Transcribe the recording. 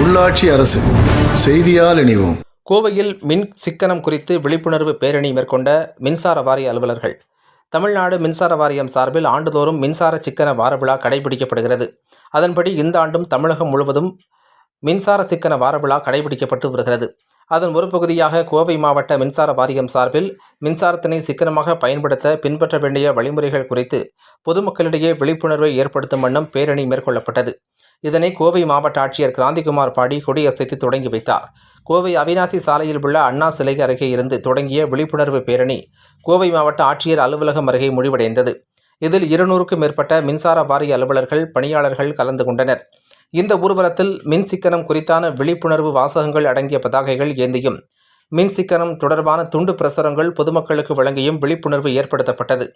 உள்ளாட்சி அரசு செய்தியால் இணைவோம். கோவையில் மின் சிக்கனம் குறித்து விழிப்புணர்வு பேரணி மேற்கொண்ட மின்சார வாரிய அலுவலர்கள். தமிழ்நாடு மின்சார வாரியம் சார்பில் ஆண்டுதோறும் மின்சார சிக்கன வார விழா கடைபிடிக்கப்படுகிறது. அதன்படி இந்த ஆண்டும் தமிழகம் முழுவதும் மின்சார சிக்கன வார விழா கடைபிடிக்கப்பட்டு வருகிறது. அதன் ஒரு பகுதியாக கோவை மாவட்ட மின்சார வாரியம் சார்பில் மின்சாரத்தினை சிக்கனமாக பயன்படுத்த பின்பற்ற வேண்டிய வழிமுறைகள் குறித்து பொதுமக்களிடையே விழிப்புணர்வை ஏற்படுத்தும் வண்ணம் பேரணி மேற்கொள்ளப்பட்டது. இதனை கோவை மாவட்ட ஆட்சியர் கிராந்திகுமார் பாடி கொடியசைத்து தொடங்கி வைத்தார். கோவை அவினாசி சாலையில் உள்ள அண்ணா சிலை அருகே இருந்து தொடங்கிய விழிப்புணர்வு பேரணி கோவை மாவட்ட ஆட்சியர் அலுவலகம் அருகே முடிவடைந்தது. இதில் இருநூறுக்கும் மேற்பட்ட மின்சார வாரிய அலுவலர்கள் பணியாளர்கள் கலந்து கொண்டனர். இந்த ஊர்வலத்தில் மின் சிக்கனம் குறித்தான விழிப்புணர்வு வாசகங்கள் அடங்கிய பதாகைகள் ஏந்தியும் மின் சிக்கனம் தொடர்பான துண்டு பிரசுரங்கள் பொதுமக்களுக்கு வழங்கியும் விழிப்புணர்வு ஏற்படுத்தப்பட்டது.